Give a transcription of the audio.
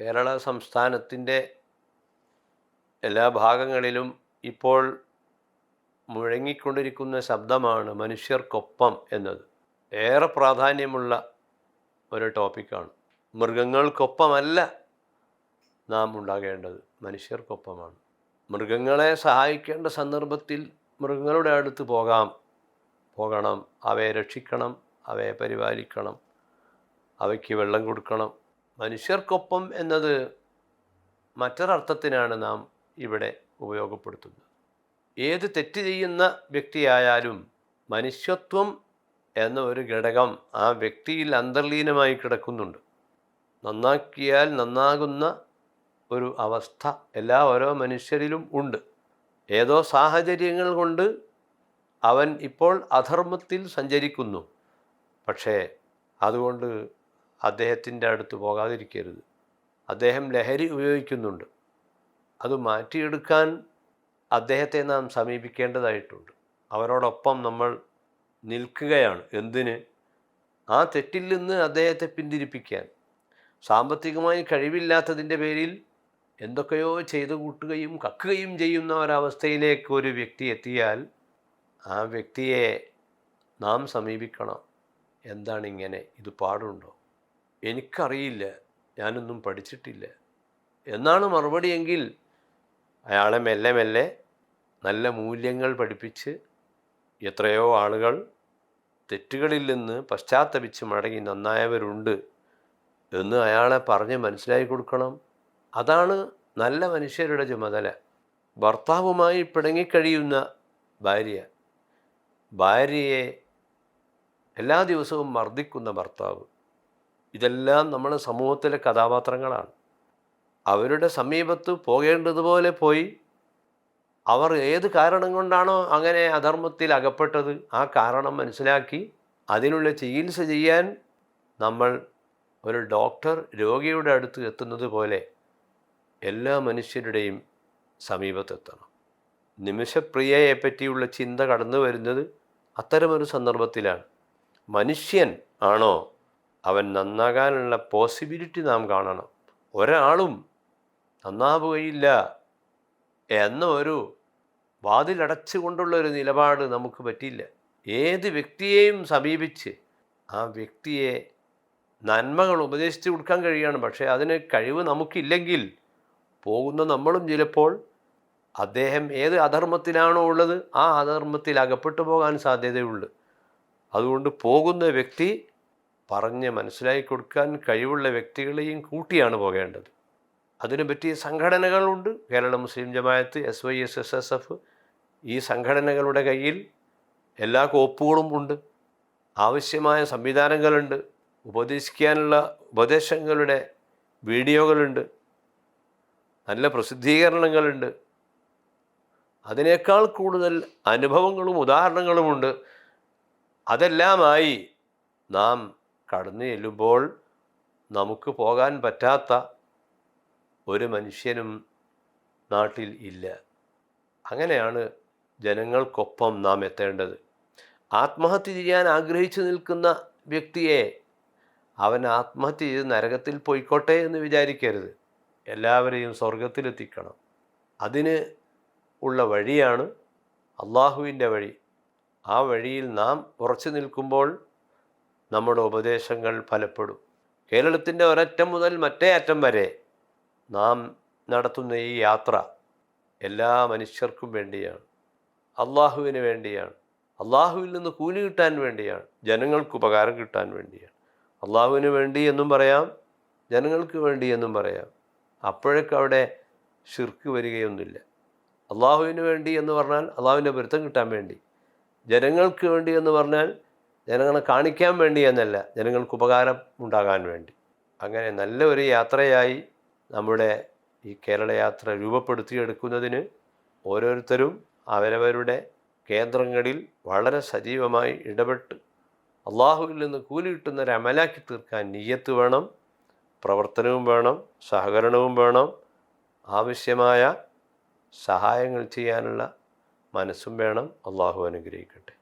കേരള സംസ്ഥാനത്തിന്റെ എല്ലാ ഭാഗങ്ങളിലും ഇപ്പോൾ മുഴങ്ങിക്കൊണ്ടിരിക്കുന്ന ശബ്ദമാണ് മനുഷ്യർക്കൊപ്പം എന്നത്. ഏറെ പ്രാധാന്യമുള്ള ഒരു ടോപ്പിക്കാണ്. മൃഗങ്ങൾക്കൊപ്പമല്ല നാം ഉണ്ടാകേണ്ടത്. മനുഷ്യർക്കൊപ്പമാണ്. മൃഗങ്ങളെ സഹായിക്കേണ്ട സന്ദർഭത്തിൽ മൃഗങ്ങളുടെ അടുത്ത് പോകാം. പോകണം. അവയെ രക്ഷിക്കണം. അവയെ പരിപാലിക്കണം. അവയ്ക്ക് വെള്ളം കൊടുക്കണം. മനുഷ്യർക്കൊപ്പം എന്നത് മറ്റൊരർത്ഥത്തിനാണ് നാം ഇവിടെ ഉപയോഗപ്പെടുത്തുന്നത്. ഏത് തെറ്റ് ചെയ്യുന്ന വ്യക്തിയായാലും മനുഷ്യത്വം എന്ന ഒരു ഘടകം ആ വ്യക്തിയിൽ അന്തർലീനമായി കിടക്കുന്നുണ്ട്. നന്നാക്കിയാൽ നന്നാകുന്ന ഒരു അവസ്ഥ എല്ലാ ഓരോ മനുഷ്യരിലും ഉണ്ട്. ഏതോ സാഹചര്യങ്ങൾ കൊണ്ട് അവൻ ഇപ്പോൾ അധർമ്മത്തിൽ സഞ്ചരിക്കുന്നു. പക്ഷേ അതുകൊണ്ട് അദ്ദേഹത്തിന്റെ അടുത്ത് പോകാതിരിക്കരുത്. അദ്ദേഹം ലഹരി ഉപയോഗിക്കുന്നുണ്ട്. അത് മാറ്റിയെടുക്കാൻ അദ്ദേഹത്തെ നാം സമീപിക്കേണ്ടതായിട്ടുണ്ട്. അവരോടൊപ്പം നമ്മൾ നിൽക്കുകയാണ്. എന്തിന്? ആ തെറ്റിൽ നിന്ന് അദ്ദേഹത്തെ പിന്തിരിപ്പിക്കാൻ. സാമ്പത്തികമായി കഴിവില്ലാത്തതിന്റെ പേരിൽ എന്തൊക്കെയോ ചെയ്തു കൂട്ടുകയും കക്കുകയും ചെയ്യുന്ന ഒരവസ്ഥയിലേക്ക് ഒരു വ്യക്തി എത്തിയാൽ ആ വ്യക്തിയെ നാം സമീപിക്കണം. എന്താണ് ഇങ്ങനെ? ഇത് പാടുണ്ടോ? എനിക്കറിയില്ല. ഞാനൊന്നും പഠിച്ചിട്ടില്ല. എന്നാണ് മറുപടിയെങ്കിൽ അയാളെ മെല്ലെ മെല്ലെ നല്ല മൂല്യങ്ങൾ പഠിപ്പിച്ച് എത്രയോ ആളുകൾ തെറ്റുകളിൽ നിന്ന് പശ്ചാത്തപിച്ച് മടങ്ങി നന്നായവരുണ്ട് എന്ന് അയാളെ പറഞ്ഞ് മനസ്സിലാക്കി കൊടുക്കണം. അതാണ് നല്ല മനുഷ്യരുടെ ചുമതല. ഭർത്താവുമായി പിണങ്ങിക്കഴിയുന്ന ഭാര്യ. ഭാര്യയെ എല്ലാ ദിവസവും മർദ്ദിക്കുന്ന ഭർത്താവ്. ഇതെല്ലാം നമ്മുടെ സമൂഹത്തിലെ കഥാപാത്രങ്ങളാണ്. അവരുടെ സമീപത്ത് പോകേണ്ടതുപോലെ പോയി അവർ ഏത് കാരണം കൊണ്ടാണോ അങ്ങനെ അധർമ്മത്തിൽ അകപ്പെട്ടത് ആ കാരണം മനസ്സിലാക്കി അതിനുള്ള ചികിത്സ ചെയ്യാൻ നമ്മൾ ഒരു ഡോക്ടർ രോഗിയുടെ അടുത്ത് എത്തുന്നത് പോലെ എല്ലാ മനുഷ്യരുടെയും സമീപത്തെത്തണം. നിമിഷപ്രിയയെ പറ്റിയുള്ള ചിന്ത കടന്നു വരുന്നത് അത്തരമൊരു സന്ദർഭത്തിലാണ്. മനുഷ്യൻ ആണോ അവൻ നന്നാകാനുള്ള പോസിബിലിറ്റി നാം കാണണം. ഒരാളും നന്നാവുകയില്ല എന്ന ഒരു വാതിലടച്ചുകൊണ്ടുള്ള ഒരു നിലപാട് നമുക്ക് പറ്റില്ല ഏത് വ്യക്തിയെയും സമീപിച്ച് ആ വ്യക്തിയെ നന്മകൾ ഉപദേശിച്ചു കൊടുക്കാൻ കഴിയണം. പക്ഷേ അതിന് കഴിവ് നമുക്കില്ലെങ്കിൽ പോകുന്ന നമ്മളും ചിലപ്പോൾ അദ്ദേഹം ഏത് അധർമ്മത്തിലാണോ ഉള്ളത് ആ അധർമ്മത്തിൽ അകപ്പെട്ടു പോകാൻ സാധ്യതയുണ്ട്. അതുകൊണ്ട് പോകുന്ന വ്യക്തി പറഞ്ഞ് മനസ്സിലാക്കി കൊടുക്കാൻ കഴിവുള്ള വ്യക്തികളെയും കൂട്ടിയാണ് പോകേണ്ടത്. അതിനു പറ്റിയ സംഘടനകളുണ്ട്. Kerala Muslim Jamaath S Y S S S F ഈ സംഘടനകളുടെ കയ്യിൽ എല്ലാ കോപ്പുകളും ഉണ്ട്. ആവശ്യമായ സംവിധാനങ്ങളുണ്ട്. ഉപദേശിക്കാനുള്ള ഉപദേശങ്ങളുടെ വീഡിയോകളുണ്ട്. നല്ല പ്രസിദ്ധീകരണങ്ങളുണ്ട്. അതിനേക്കാൾ കൂടുതൽ അനുഭവങ്ങളും ഉദാഹരണങ്ങളുമുണ്ട്. അതെല്ലാമായി നാം കടന്നു ചെല്ലുമ്പോൾ നമുക്ക് പോകാൻ പറ്റാത്ത ഒരു മനുഷ്യനും നാട്ടിൽ ഇല്ല. അങ്ങനെയാണ് ജനങ്ങൾക്കൊപ്പം നാം എത്തേണ്ടത്. ആത്മഹത്യ ചെയ്യാൻ ആഗ്രഹിച്ചു നിൽക്കുന്ന വ്യക്തിയെ അവൻ ആത്മഹത്യ ചെയ്ത് നരകത്തിൽ പോയിക്കോട്ടെ എന്ന് വിചാരിക്കരുത്. എല്ലാവരെയും സ്വർഗത്തിലെത്തിക്കണം അതിന് ഉള്ള വഴിയാണ് അള്ളാഹുവിന്റെ വഴി. ആ വഴിയിൽ നാം ഉറച്ചു നിൽക്കുമ്പോൾ നമ്മുടെ ഉപദേശങ്ങൾ ഫലപ്പെടും. കേരളത്തിന്റെ ഒരറ്റം മുതൽ മറ്റേ അറ്റം വരെ നാം നടത്തുന്ന ഈ യാത്ര എല്ലാ മനുഷ്യർക്കും വേണ്ടിയാണ്. അള്ളാഹുവിന് വേണ്ടിയാണ്. അള്ളാഹുവിൽ നിന്ന് കൂലി കിട്ടാൻ വേണ്ടിയാണ്. ജനങ്ങൾക്ക് ഉപകാരം കിട്ടാൻ വേണ്ടിയാണ്. അള്ളാഹുവിന് വേണ്ടി എന്നും പറയാം ജനങ്ങൾക്ക് വേണ്ടി എന്നും പറയാം. അപ്പോഴൊക്കെ അവിടെ ഷിർക്ക് വരികയൊന്നുമില്ല. അള്ളാഹുവിന് വേണ്ടി എന്ന് പറഞ്ഞാൽ അള്ളാഹുവിന്റെ പൊരുത്തം കിട്ടാൻ വേണ്ടി. ജനങ്ങൾക്ക് വേണ്ടി എന്ന് പറഞ്ഞാൽ ജനങ്ങളെ കാണിക്കാൻ വേണ്ടി എന്നല്ല ജനങ്ങൾക്ക് ഉപകാരം ഉണ്ടാകാൻ വേണ്ടി. അങ്ങനെ നല്ല ഒരു യാത്രയായി നമ്മുടെ ഈ കേരള യാത്ര രൂപപ്പെടുത്തിയെടുക്കുന്നതിന് ഓരോരുത്തരും അവരവരുടെ കേന്ദ്രങ്ങളിൽ വളരെ സജീവമായി ഇടപെട്ട് അള്ളാഹുവിൽ നിന്ന് കൂലി കിട്ടുന്ന ഒരു അമലാക്കി തീർക്കാൻ നീയത്ത് വേണം പ്രവർത്തനവും വേണം സഹകരണവും വേണം ആവശ്യമായ സഹായങ്ങൾ ചെയ്യാനുള്ള മനസ്സും വേണം. അള്ളാഹു അനുഗ്രഹിക്കട്ടെ.